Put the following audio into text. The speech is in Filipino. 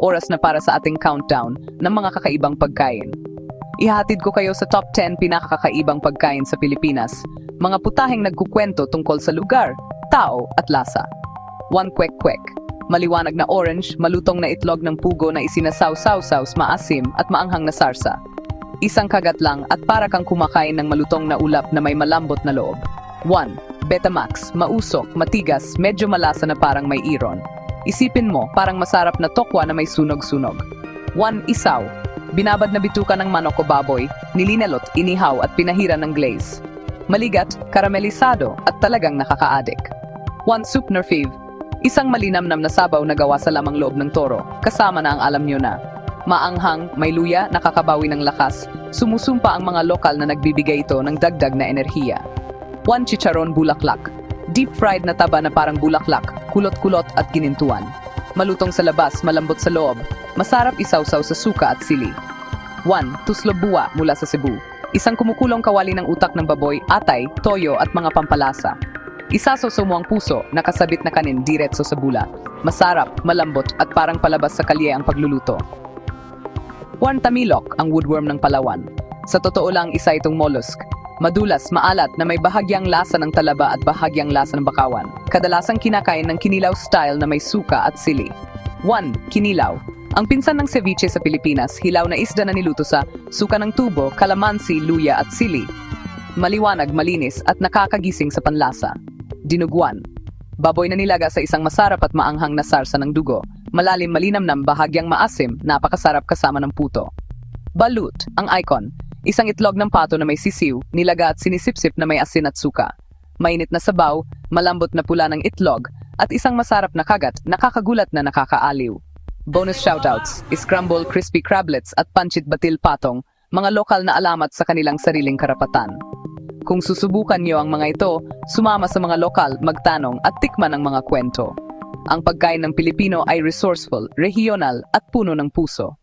oras na para sa ating countdown ng mga kakaibang pagkain. Ihatid ko kayo sa top 10 pinakakakaibang pagkain sa Pilipinas, mga putaheng nagkukwento tungkol sa lugar, tao at lasa. One kwek kwek. Maliwanag na orange, malutong na itlog ng pugo na isinasaw-saw-saws maasim at maanghang na sarsa. Isang kagat lang at para kang kumakain ng malutong na ulap na may malambot na loob. 1. Betamax, mausok, matigas, medyo malasa na parang may iron. Isipin mo, parang masarap na tokwa na may sunog-sunog. 1. Isaw, binabad na bituka ng manok o baboy, nilinalot, inihaw at pinahiran ng glaze. Maligat, karamelisado at talagang nakakaadik. 1. Soup Nerfiv, isang malinamnam na sabaw na gawa sa lamang loob ng toro, kasama na ang alam nyo na. Maanghang, may luya, nakakabawi ng lakas, sumusumpa ang mga lokal na nagbibigay ito ng dagdag na enerhiya. 1 chicharon bulaklak. Deep fried na taba na parang bulaklak, kulot-kulot at ginintuan. Malutong sa labas, malambot sa loob. Masarap isawsaw sa suka at sili. 1. Tuslo buwa mula sa Cebu. Isang kumukulong kawali ng utak ng baboy, atay, toyo at mga pampalasa. Isaso sa muang puso, nakasabit na kanin diretso sa bula. Masarap, malambot at parang palabas sa kalye ang pagluluto. 1. Tamilok, ang woodworm ng Palawan. Sa totoo lang, isa itong mollusk. Madulas, maalat na may bahagyang lasa ng talaba at bahagyang lasa ng bakawan. Kadalasang kinakain ng kinilaw style na may suka at sili. 1. Kinilaw. Ang pinsan ng ceviche sa Pilipinas, hilaw na isda na niluto sa suka ng tubo, kalamansi, luya at sili. Maliwanag, malinis at nakakagising sa panlasa. Dinugwan. Baboy na nilaga sa isang masarap at maanghang na sarsa ng dugo. Malalim malinamnam bahagyang maasim, napakasarap kasama ng puto. Balut, ang icon. Isang itlog ng pato na may sisiw, nilaga at sinisipsip na may asin at suka. Mainit na sabaw, malambot na pula ng itlog, at isang masarap na kagat, nakakagulat na nakakaaliw. Bonus shoutouts, scramble crispy crablets at panchit batil patong, mga lokal na alamat sa kanilang sariling karapatan. Kung susubukan niyo ang mga ito, sumama sa mga lokal, magtanong at tikman ang mga kwento. Ang pagkain ng Pilipino ay resourceful, regional at puno ng puso.